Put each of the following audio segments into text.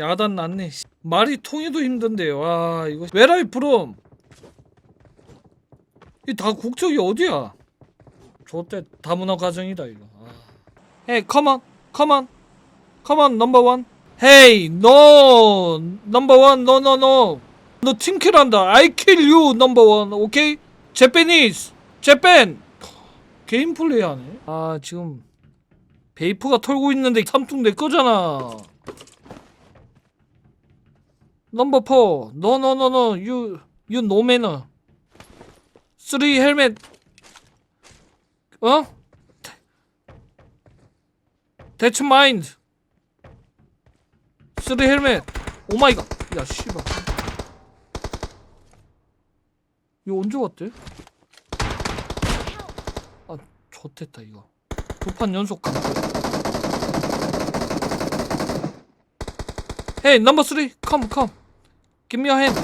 야단 났네. 씨. 말이 통해도 힘든데. 와 이거 왜라이 프롬? 이 다 국적이 어디야? 저때 다문화 가정이다 이거. 아. Come on, come on, number one. Hey, no, number one, no, no, no. 너 팀킬한다. I kill you, number one. 오케이? Japanese, Japan. 게임 플레이 하네. 아 지금 베이프가 털고 있는데 삼뚱 내 거잖아. 넘버 4. No no no no. You you no manner. 3 헬멧. 어? That's mine. 3 헬멧. 오 마이 갓. 야 씨발. 이거 언제 왔대? 아, 좋됐다 이거. 두 판 연속 강. Hey, number three, come, come. Give me a hand.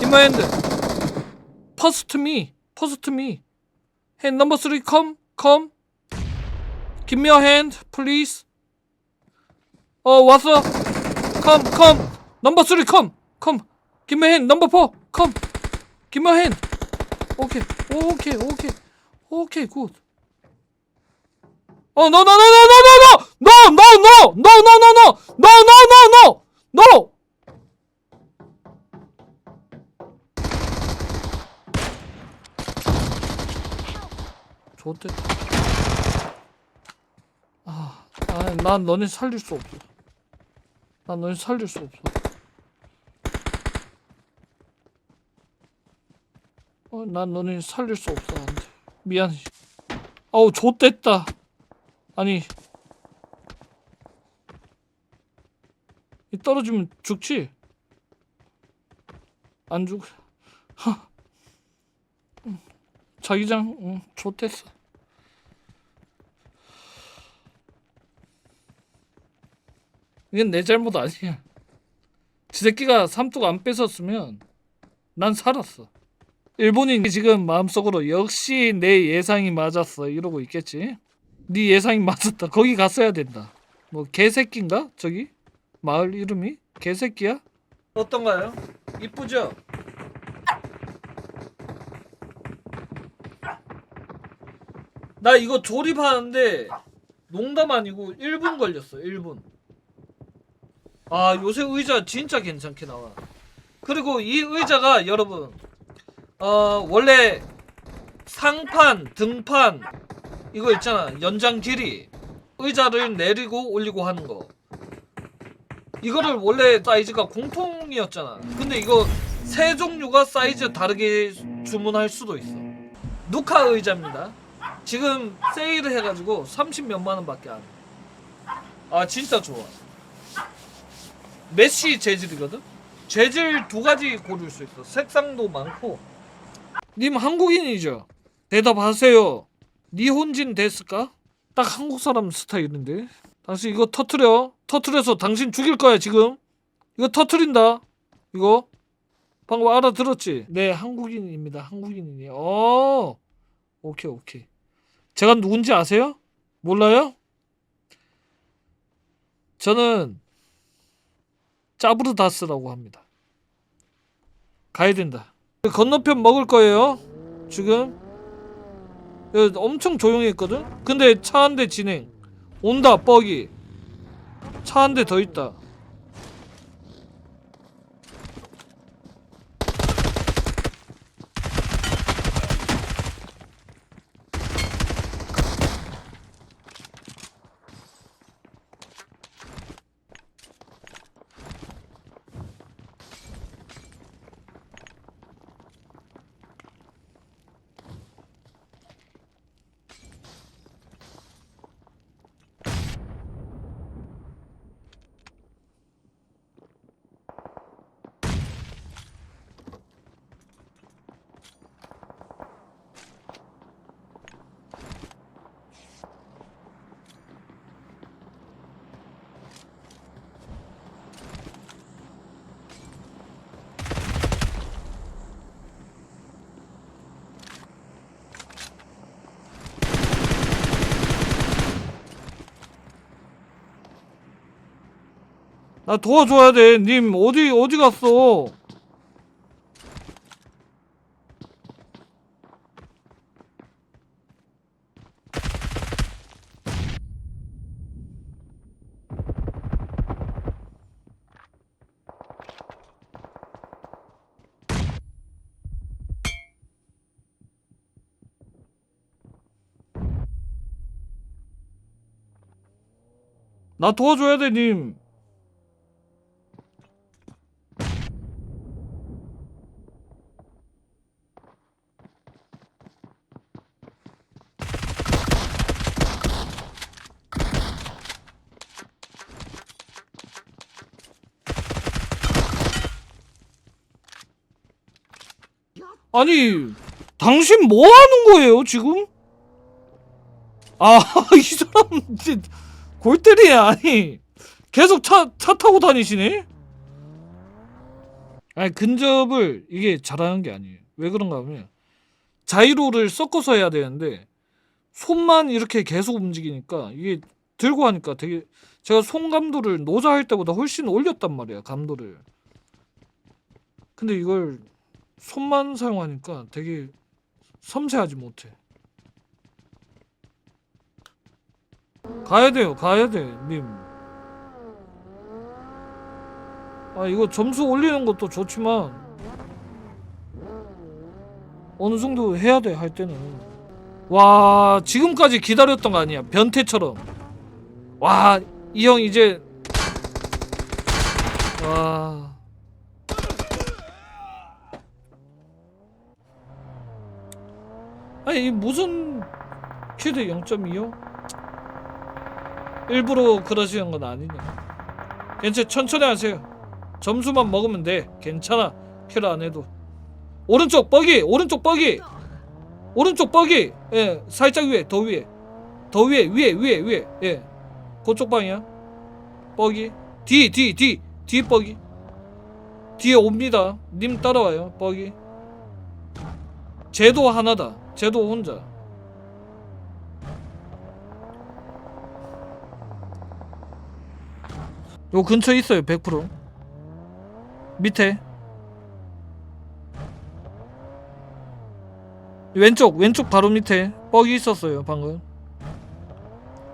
Give a hand. To me. To me. Hey, number three, come, come. Give me a hand, please. 어, 왔어. Come, come. Number three, come, come. Give me hand. Number four, come. Give me hand. Okay, okay, okay, okay, good. Oh no no no no no no no no no no no no no no no no no no no 좋대. 아, 아, 난 너네 살릴 수 없어. 난 너네 살릴 수 없어. 어, 난 너네 살릴 수 없어. 안 돼. 미안해. 어우, 좋댔다. 아니 이 떨어지면 죽지? 안 죽. 하. 응. 자기장 응, 좋댔어. 이건 내 잘못 아니야. 지 새끼가 삼뚝 안 뺏었으면 난 살았어. 일본인이 지금 마음속으로 역시 내 예상이 맞았어 이러고 있겠지. 네 예상이 맞았다. 거기 갔어야 된다. 뭐 개새끼인가? 저기 마을 이름이 개새끼야? 어떤가요? 이쁘죠? 나 이거 조립하는데 농담 아니고 1분 걸렸어. 1분. 아 요새 의자 진짜 괜찮게 나와. 그리고 이 의자가 여러분 어 원래 상판 등판 이거 있잖아 연장 길이 의자를 내리고 올리고 하는 거 이거를 원래 사이즈가 공통이었잖아 근데 이거 세 종류가 사이즈 다르게 주문할 수도 있어 누카 의자입니다 지금 세일을 해가지고 30 몇만 원밖에 안아 진짜 좋아 메쉬 재질이거든 재질 두 가지 고를 수 있어 색상도 많고 님 한국인이죠 대답하세요 니혼진 됐을까? 딱 한국 사람 스타일인데. 당신 이거 터트려. 터트려서 당신 죽일 거야 지금. 이거 터트린다. 이거. 방금 알아들었지? 네, 한국인입니다. 한국인이에요. 어. 오케이, 오케이. 제가 누군지 아세요? 몰라요? 저는 짜부르다스라고 합니다. 가야 된다. 건너편 먹을 거예요. 지금 야, 엄청 조용했거든? 근데 차 한 대 진행 온다 뻑이 차 한 대 더 있다 나 도와줘야 돼. 님 어디 어디 갔어? 나 도와줘야 돼, 님. 아니, 당신 뭐 하는 거예요, 지금? 아, 이 사람 진짜 골 때리야, 아니. 계속 차, 차 타고 다니시네? 아니, 근접을 이게 잘하는 게 아니에요. 왜 그런가 하면, 자이로를 섞어서 해야 되는데, 손만 이렇게 계속 움직이니까, 이게 들고 하니까 되게, 제가 손 감도를 노자 할 때보다 훨씬 올렸단 말이야, 감도를. 근데 이걸 손만 사용하니까 되게 섬세하지 못해. 가야 돼요, 가야 돼, 님. 아, 이거 점수 올리는 것도 좋지만, 어느 정도 해야 돼, 할 때는. 와, 지금까지 기다렸던 거 아니야, 변태처럼. 와, 이 형 이제, 와. 아니, 이 무슨 퀴드 0.25? 일부러 그러시는 건 아니냐. 괜찮, 천천히 하세요. 점수만 먹으면 돼. 괜찮아. 킬안 해도. 오른쪽 뻐기, 오른쪽 뻐기, 오른쪽 뻐기. 예, 살짝 위에, 더 위에, 더 위에, 위에, 위에, 위에. 예, 그쪽 방이야. 뻐기. 뒤, 뒤, 뒤, 뒤 뻐기. 뒤에 옵니다. 님 따라와요. 뻐기. 쟤도 하나다. 쟤도 혼자. 요 근처에 있어요 100% 밑에. 왼쪽 왼쪽 바로 밑에 뻑이 있었어요 방금.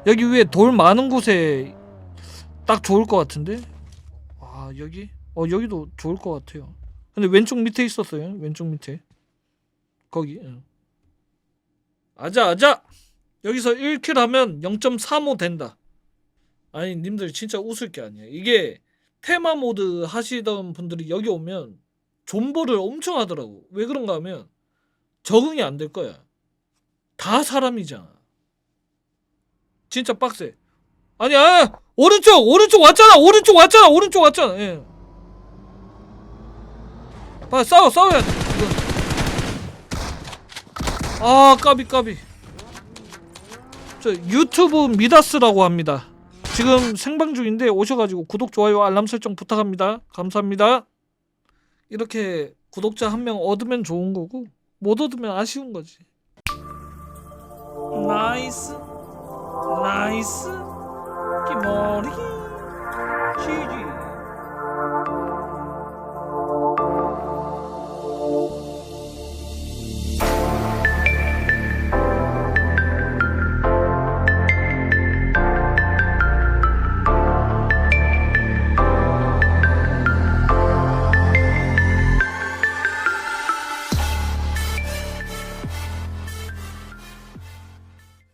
여기 위에 돌 많은 곳에 딱 좋을 것 같은데? 아 여기? 어 여기도 좋을 것 같아요. 근데 왼쪽 밑에 있었어요 왼쪽 밑에. 거기 응. 아자 아자. 여기서 1킬 하면 0.35 된다. 아니 님들 진짜 웃을 게 아니야 이게 테마 모드 하시던 분들이 여기 오면 존버를 엄청 하더라고. 왜 그런가 하면 적응이 안 될 거야. 다 사람이잖아. 진짜 빡세. 아니야 오른쪽 오른쪽 왔잖아. 오른쪽 왔잖아. 오른쪽 왔잖아. 예. 봐 싸워 싸워야 돼. 아 까비 까비. 저 유튜브 미다스라고 합니다. 지금 생방 중인데 오셔가지고 구독 좋아요 알람 설정 부탁합니다. 감사합니다. 이렇게 구독자 한 명 얻으면 좋은 거고 못 얻으면 아쉬운 거지. 나이스 나이스. 기머리. GG